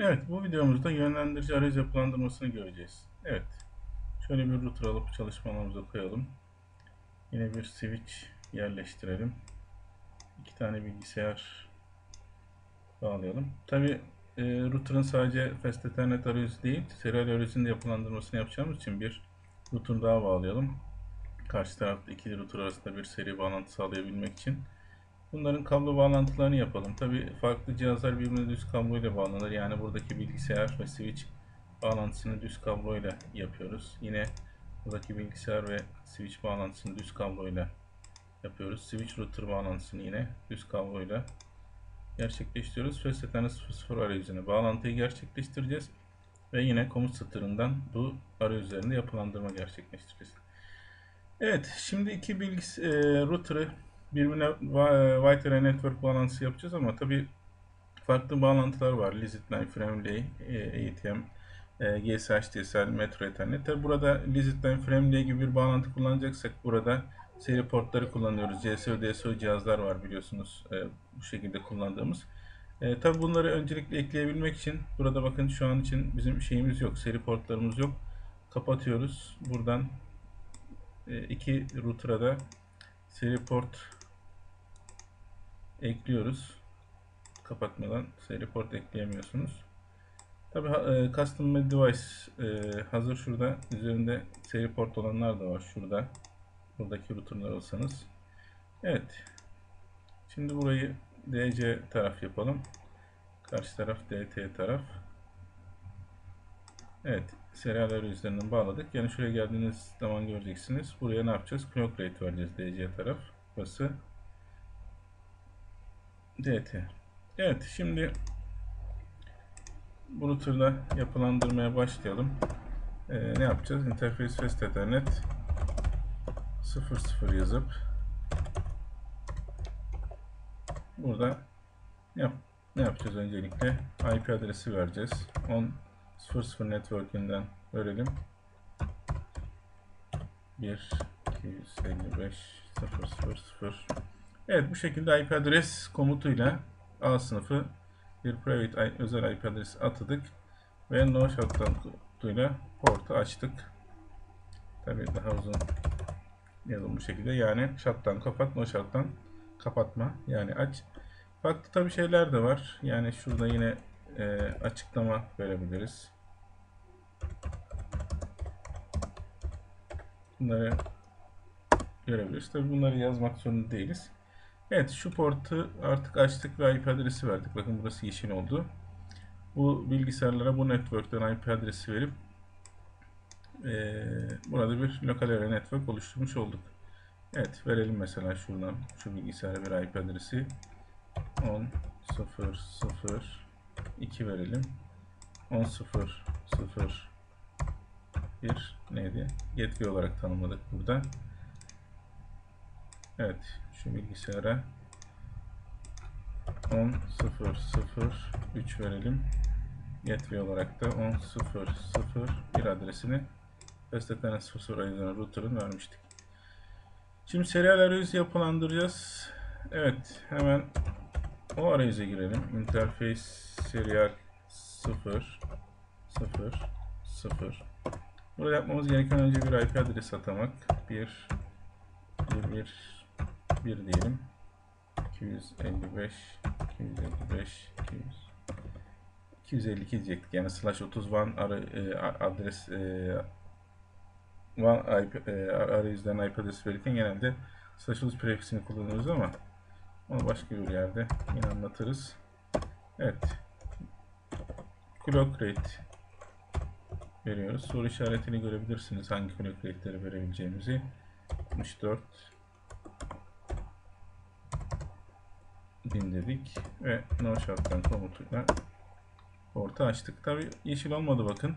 Evet, bu videomuzda yönlendirici arayüz yapılandırmasını göreceğiz. Evet, şöyle bir router alıp çalışma alanımıza koyalım. Yine bir switch yerleştirelim. İki tane bilgisayar bağlayalım. Tabi e, router'ın sadece fast ethernet arayüzü değil, serial arayüzün de yapılandırmasını yapacağımız için bir router daha bağlayalım. Karşı tarafta iki router arasında bir seri bağlantı sağlayabilmek için. Bunların kablo bağlantılarını yapalım. Tabi farklı cihazlar birbirine düz kablo ile bağlanır. Yani buradaki bilgisayar ve switch bağlantısını düz kablo ile yapıyoruz. Yine buradaki bilgisayar ve switch bağlantısını düz kablo ile yapıyoruz. Switch router bağlantısını yine düz kablo ile gerçekleştiriyoruz. Fast Ethernet 00 arayüzüne bağlantıyı gerçekleştireceğiz. Ve yine komut satırından bu arayüzlerinde yapılandırma gerçekleştireceğiz. Evet, şimdi iki bilgis e, router'ı birbirine White Array Network bağlantısı yapacağız ama tabi farklı bağlantılar var. Lizitline, Fremley, ATM, GSH, DSL, Metro Ethernet. Tabi burada Lizitline, Fremley gibi bir bağlantı kullanacaksak burada seri portları kullanıyoruz. CSO, DSO cihazlar var biliyorsunuz e, bu şekilde kullandığımız. E, tabi bunları öncelikle ekleyebilmek için burada bakın şu an için bizim şeyimiz yok. Seri portlarımız yok. Kapatıyoruz. Buradan e, iki router'a da seri port ekliyoruz. Kapatmadan seri port ekleyemiyorsunuz. Tabi e, custom device e, hazır şurada üzerinde seri port olanlar da var şurada. Buradaki router'lar olsanız. Evet. Şimdi burayı DC taraf yapalım. Karşı taraf DT taraf. Evet. Serial üzerinden bağladık. Yani şuraya geldiğiniz zaman göreceksiniz. Buraya ne yapacağız? Clock rate vereceğiz DC taraf. Burası DT. Evet şimdi router'da yapılandırmaya başlayalım. Ee, ne yapacağız? Interface Fast Ethernet 00 yazıp burada yap, ne yapacağız öncelikle? IP adresi vereceğiz. 10 00 network'inden verelim. 1 255 000 Evet bu şekilde IP adres komutuyla A sınıfı bir private özel IP adresi atadık ve no shutdown komutuyla portu açtık. Tabi daha uzun yazılım bu şekilde yani shutdown kapat no shutdown kapatma yani aç. Farklı tabi şeyler de var. Yani şurada yine e, açıklama verebiliriz. Bunları görebiliriz. Tabi bunları yazmak zorunda değiliz. Evet şu portu artık açtık ve IP adresi verdik. Bakın burası yeşil oldu. Bu bilgisayarlara bu network'ten IP adresi verip e, burada bir lokal area network oluşturmuş olduk. Evet verelim mesela şuradan şu bilgisayara bir IP adresi 10 0 0 2 verelim. 10 0 0 1 neydi? Gateway olarak tanımladık burada. Evet şu bilgisayara 10.0.0.3 verelim. Gateway olarak da 10.0.0.1 adresini Fasteten 00 arayüzüne router'ın vermiştik. Şimdi serial arayüz yapılandıracağız. Evet hemen o arayüze girelim. Interface serial 0 0 0 Burada yapmamız gereken önce bir IP adresi atamak. 1 1 1 1 diyelim. 255 255 200 252 diyecektik. Yani slash 30 van e, adres e, van IP, e, arayüzden IP adresi verirken genelde slash 30 prefixini kullanıyoruz ama onu başka bir yerde yine anlatırız. Evet. Clock rate veriyoruz. Soru işaretini görebilirsiniz hangi clock rate'leri verebileceğimizi. 64 bin ve no shutdown komutuyla portu açtık. Tabi yeşil olmadı bakın.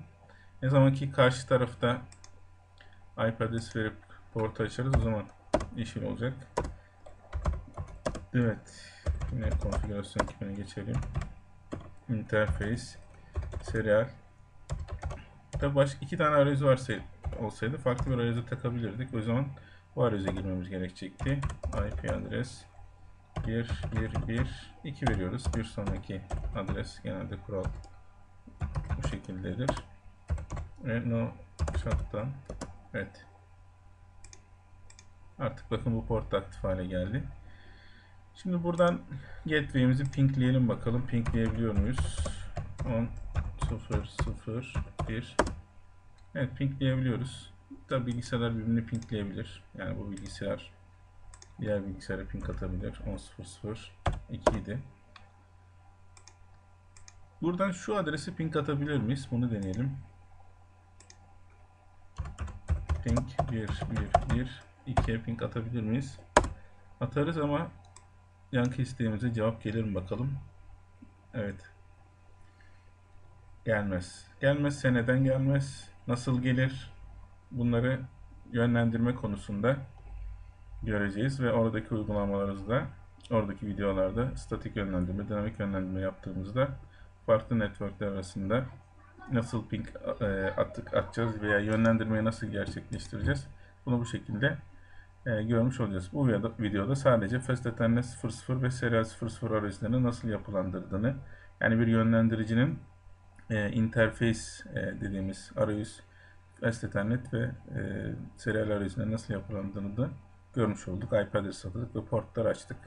Ne zaman ki karşı tarafta IP adres verip portu açarız o zaman yeşil olacak. Evet. Yine konfigürasyon tipine geçelim. Interface serial Tabi başka iki tane arayüz varsa olsaydı farklı bir arayüze takabilirdik. O zaman bu arayüze girmemiz gerekecekti. IP adres 1, 1, 1, 2 veriyoruz. Bir sonraki adres genelde kural şekildedir. Ve no shutdown. Evet. Artık bakın bu port aktif hale geldi. Şimdi buradan gateway'imizi pinkleyelim bakalım. Pinkleyebiliyor muyuz? 10 0 0 1 Evet pinkleyebiliyoruz. Tabi bilgisayarlar birbirini pinkleyebilir. Yani bu bilgisayar diğer bilgisayara pink atabilir. 10 0 0 2 idi. Buradan şu adresi ping atabilir miyiz? Bunu deneyelim. Ping 1 1 1 2'ye ping atabilir miyiz? Atarız ama yankı isteğimize cevap gelir mi bakalım. Evet. Gelmez. Gelmezse neden gelmez? Nasıl gelir? Bunları yönlendirme konusunda göreceğiz ve oradaki uygulamalarımızda, oradaki videolarda statik yönlendirme, dinamik yönlendirme yaptığımızda farklı networkler arasında nasıl ping e, attık atacağız veya yönlendirmeyi nasıl gerçekleştireceğiz? Bunu bu şekilde e, görmüş olacağız. Bu videoda, sadece Fast Ethernet 00 ve Serial 00 arayüzlerini nasıl yapılandırdığını yani bir yönlendiricinin e, interface e, dediğimiz arayüz Fast Ethernet ve e, serial arayüzlerinin nasıl yapılandığını da görmüş olduk. IP adresi atadık ve portlar açtık.